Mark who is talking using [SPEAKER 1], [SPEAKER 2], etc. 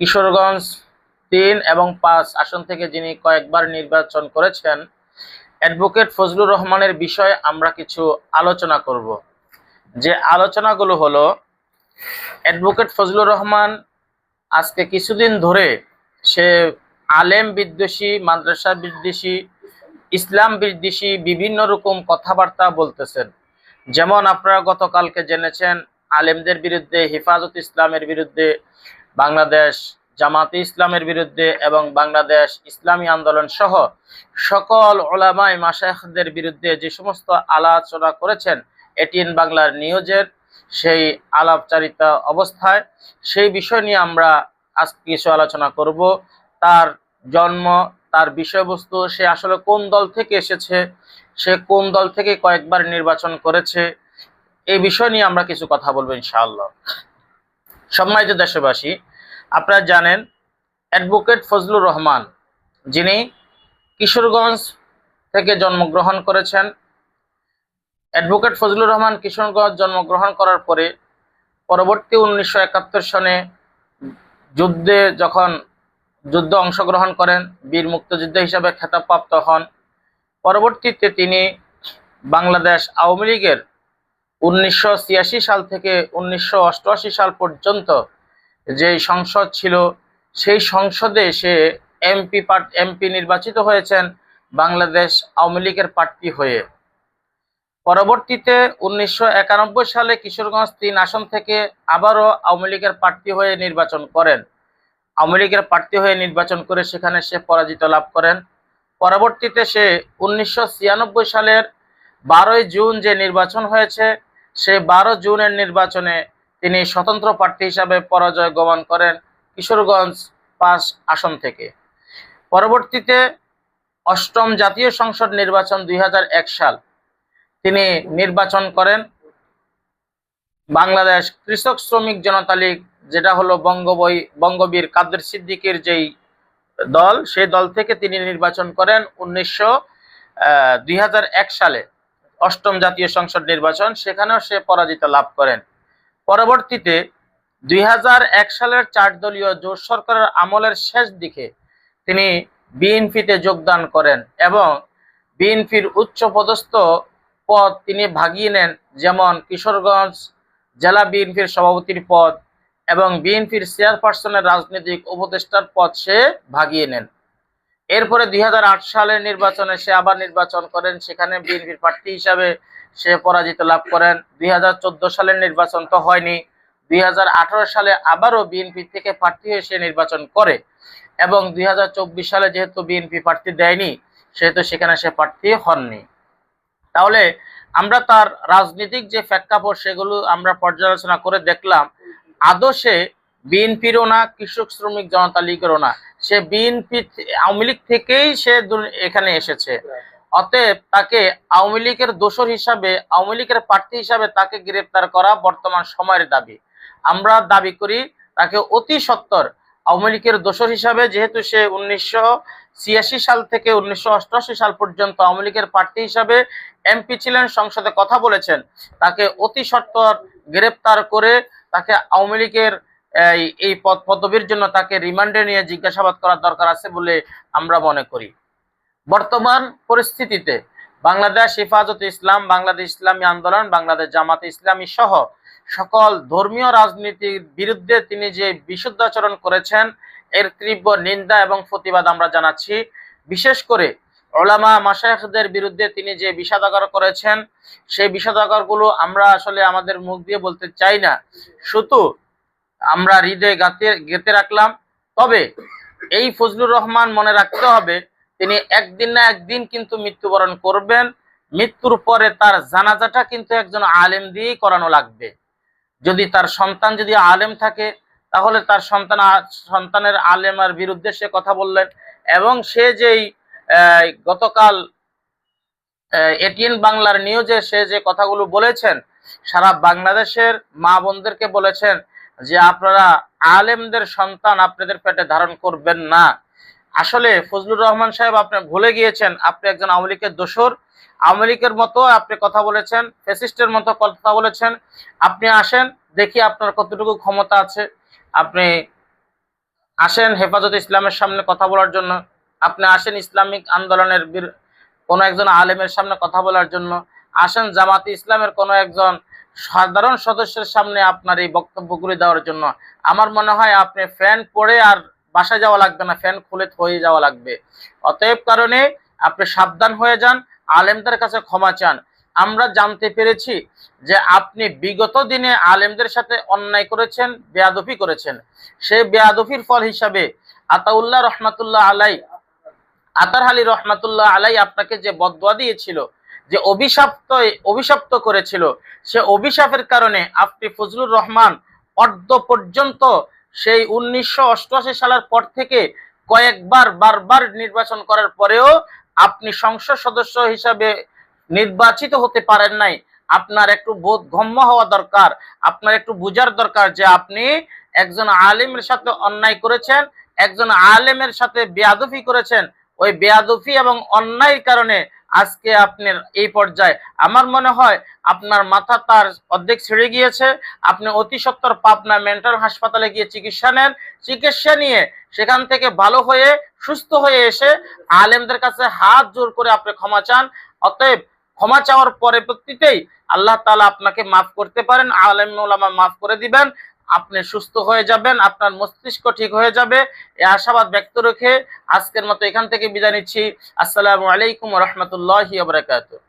[SPEAKER 1] কিশোরগঞ্জ তিন এবং পাঁচ আসন থেকে যিনি কয়েকবার নির্বাচন করেছেন অ্যাডভোকেট ফজলুর রহমানের বিষয়ে আমরা কিছু আলোচনা করব। যে আলোচনাগুলো হলো অ্যাডভোকেট ফজলুর রহমান আজকে কিছুদিন ধরে সে আলেম বিদ্বেষী, মাদ্রাসা বিদ্বেষী, ইসলাম বিদ্বেষী বিভিন্ন রকম কথাবার্তা বলতেছেন। যেমন আপনারা গতকালকে জেনেছেন, আলেমদের বিরুদ্ধে হেফাজত ইসলামের বিরুদ্ধে বাংলাদেশ জামাতে ইসলামের বিরুদ্ধে এবং বাংলাদেশ ইসলামী আন্দোলন সহ সকল ওলামাই মাসায়খদের বিরুদ্ধে যে সমস্ত আলোচনা করেছেন, এটিএন বাংলার নিউজের সেই আলাপচারিতা অবস্থায়, সেই বিষয় নিয়ে আমরা আজ কিছু আলোচনা করব। তার জন্ম, তার বিষয়বস্তু, সে আসলে কোন দল থেকে এসেছে, সে কোন দল থেকে কয়েকবার নির্বাচন করেছে, এই বিষয় নিয়ে আমরা কিছু কথা বলব ইনশাআল্লাহ। সম্মানিত দেশবাসী, আপনারা জানেন অ্যাডভোকেট ফজলুর রহমান, যিনি কিশোরগঞ্জ থেকে জন্মগ্রহণ করেছেন। অ্যাডভোকেট ফজলুর রহমান কিশোরগঞ্জ জন্মগ্রহণ করার পরে পরবর্তী উনিশশো একাত্তর সনে যুদ্ধে যখন যুদ্ধ অংশগ্রহণ করেন, বীর মুক্তিযোদ্ধা হিসাবে খেতাবপ্রাপ্ত হন। পরবর্তীতে তিনি বাংলাদেশ আওয়ামী লীগের উনিশশো ছিয়াশি সাল থেকে উনিশশো অষ্টআশি সাল পর্যন্ত যে সংসদ ছিল, সেই সংসদে সে এমপি পার্ট, এমপি নির্বাচিত হয়েছেন বাংলাদেশ আওয়ামী লীগের প্রার্থী হয়ে। পরবর্তীতে উনিশশো একানব্বই সালে কিশোরগঞ্জ তিন আসন থেকে আবারও আওয়ামী লীগের প্রার্থী হয়ে নির্বাচন করেন। আওয়ামী লীগের প্রার্থী হয়ে নির্বাচন করে সেখানে সে পরাজিত লাভ করেন। পরবর্তীতে সে উনিশশো ছিয়ানব্বই সালের বারোই জুন যে নির্বাচন হয়েছে সেই বারো জুনের নির্বাচনে তিনি স্বতন্ত্র প্রার্থী হিসাবে পরাজয় গমন করেন কিশোরগঞ্জ পাঁচ আসন থেকে। পরবর্তীতে অষ্টম জাতীয় সংসদ নির্বাচন দুই হাজার এক সাল তিনি নির্বাচন করেন বাংলাদেশ কৃষক শ্রমিক জনতা লীগ, যেটা হলো বঙ্গবই, বঙ্গবীর কাদের সিদ্দিকের যেই দল, সেই দল থেকে তিনি নির্বাচন করেন উনিশশো দুই সালে। অষ্টম জাতীয় সংসদ নির্বাচন, সেখানেও সে পরাজিত লাভ করেন। পরবর্তীতে দুই হাজার এক সালের চার দলীয় জোট সরকারের আমলের শেষ দিকে তিনি বিএনপিতে যোগদান করেন এবং বিএনপির উচ্চ পদস্থ পদ তিনি ভাগিয়ে নেন, যেমন কিশোরগঞ্জ জেলা বিএনপির সভাপতির পদ এবং বিএনপির চেয়ারপারসনের রাজনৈতিক উপদেষ্টার পদ সে ভাগিয়ে নেন। এরপরে দুই হাজার আট সালের নির্বাচনে সে আবার নির্বাচন করেন। সেখানে বিএনপির প্রার্থী হিসাবে সে পরাজিত লাভ করেন। দুই হাজার চোদ্দ সালের নির্বাচন তো হয়নি। দুই হাজার আঠারো সালে আবারও বিএনপি থেকে প্রার্থী হয়ে সে নির্বাচন করে এবং দুই হাজার চব্বিশ সালে যেহেতু বিএনপি প্রার্থী দেয়নি, সেহেতু সেখানে সে প্রার্থী হননি। তাহলে আমরা তার রাজনৈতিক যে প্রেক্ষাপট সেগুলো আমরা পর্যালোচনা করে দেখলাম আদর্শে বিএনপিরও না, কৃষক শ্রমিক জনতা লীগেরও না। সে বিএনপি আওয়ামী লীগ থেকেই সে এখানে এসেছে। অতএব তাকে আওয়ামী লীগের দোষর হিসাবে, আওয়ামী লীগের প্রার্থী হিসাবে তাকে গ্রেপ্তার করা বর্তমান সময়ের দাবি। আমরা দাবি করি তাকে অতি সত্তর আওয়ামী লীগের দোষর হিসাবে, যেহেতু সে উনিশশো ছিয়াশি সাল থেকে উনিশশো অষ্টআশি সাল পর্যন্ত আওয়ামী লীগের প্রার্থী হিসাবে এমপি ছিলেন, সংসদে কথা বলেছেন। তাকে অতি সত্তর গ্রেপ্তার করে তাকে আওয়ামী লীগের এই পদ, পদবীর জন্য তাকে রিমান্ডে নিয়ে জিজ্ঞাসাবাদ করার দরকার আছে বলে আমরা মনে করি। বর্তমান পরিস্থিতিতে বাংলাদেশ হেফাজত ইসলাম, বাংলাদেশ ইসলামী আন্দোলন, বাংলাদেশ জামাতে ইসলামী সহ সকল ধর্মীয় রাজনীতির বিরুদ্ধে তিনি যে বিশুদ্ধাচরণ করেছেন, এর তীব্র নিন্দা এবং প্রতিবাদ আমরা জানাচ্ছি। বিশেষ করে ওলামা মাসায়খদের বিরুদ্ধে তিনি যে বিষাদাগার করেছেন, সেই বিষাদাগারগুলো আমরা আসলে আমাদের মুখ দিয়ে বলতে চাই না। শুধু আমরা হৃদয়ে গাতে গেতে রাখলাম। তবে এই ফজলুর রহমান মনে রাখতে হবে, তিনি একদিন না একদিন কিন্তু মৃত্যুবরণ করবেন। মৃত্যুর পরে তার জানাজাটা কিন্তু একজন আলেম দিয়েই করানো লাগবে। যদি তার সন্তান যদি আলেম থাকে, তাহলে তার সন্তান সন্তানের আলেমার বিরুদ্ধে সে কথা বললেন এবং সে যেই গতকাল এটিএন বাংলার নিউজে সে যে কথাগুলো বলেছেন, সারা বাংলাদেশের মা বোনদেরকে বলেছেন যে আপনারা আলেমদের সন্তান আপনাদের পেটে ধারণ করবেন না। আসলে ফজলুর রহমান সাহেব আপনি ভুলে গিয়েছেন, আপনি একজন আওয়ামী লীগের দোসর মতো আপনি কথা বলেছেন ফেসিস্টের মতো কথা বলেছেন। আপনি আসেন, দেখি আপনার কতটুকু ক্ষমতা আছে। আপনি আসেন হেফাজত ইসলামের সামনে কথা বলার জন্য। আপনি আসেন ইসলামিক আন্দোলনের কোনো একজন আলেমের সামনে কথা বলার জন্য। আসেন জামাতে ইসলামের কোনো একজন সাধারণ সদস্যের সামনে আপনার এই বক্তব্যগুলি দেওয়ার জন্য। আমার মনে হয় আপনি ফ্যান পরে আর বাসা যাওয়া লাগবে না, ফ্যান খুলে হয়ে যাওয়া লাগবে। অতএব কারণে আপনি সাবধান হয়ে যান, আলেমদের কাছে ক্ষমা চান। আমরা জানতে পেরেছি যে আপনি বিগত দিনে আলেমদের সাথে অন্যায় করেছেন বেয়াদফি করেছেন। সেই বেয়াদফির ফল হিসাবে আতাউল্লাহ রহমাতুল্লাহ আলাই আতার আলী রহমাতুল্লাহ আলাই আপনাকে যে বদয়া দিয়েছিল, যে অভিশাপ্ত, অভিশপ্ত করেছিল, সে অভিশাপের কারণে আপনি ফজলুর রহমান অর্ধ পর্যন্ত সেই উনিশশো অষ্টআশি সালের পর থেকে কয়েকবার, বারবার নির্বাচন করার পরেও আপনি সংসদ সদস্য হিসাবে নির্বাচিত হতে পারেন নাই। আপনার একটু বোধগম্য হওয়া দরকার, আপনার একটু বুঝার দরকার যে আপনি একজন আলিমের সাথে অন্যায় করেছেন, একজন আলেমের সাথে বেয়াদফি করেছেন ওই বেয়াদফি এবং অন্যায়ের কারণে আজকে আপনার এই পর্যায়ে। আমার মনে হয় আপনার মাথা তার অর্ধেক ছেড়ে গিয়েছে। আপনি অতি সত্তর পাবনা মেন্টাল হাসপাতালে গিয়ে চিকিৎসা নেন। চিকিৎসা নিয়ে সেখান থেকে ভালো হয়ে, সুস্থ হয়ে এসে আলেমদের কাছে হাত জোর করে আপনি ক্ষমা চান। অতএব ক্ষমা চাওয়ার পরবর্তীতেই আল্লাহ তালা আপনাকে মাফ করতে পারেন। আলেম মাফ করে দিবেন। আপনি সুস্থ হয়ে যাবেন, আপনার মস্তিষ্ক ঠিক হয়ে যাবে। এ আশাবাদ ব্যক্ত রেখে আজকের মতো এখান থেকে বিদায় নিচ্ছি। আসসালামু আলাইকুম রহমতুল্লাহ বারকাতুহ।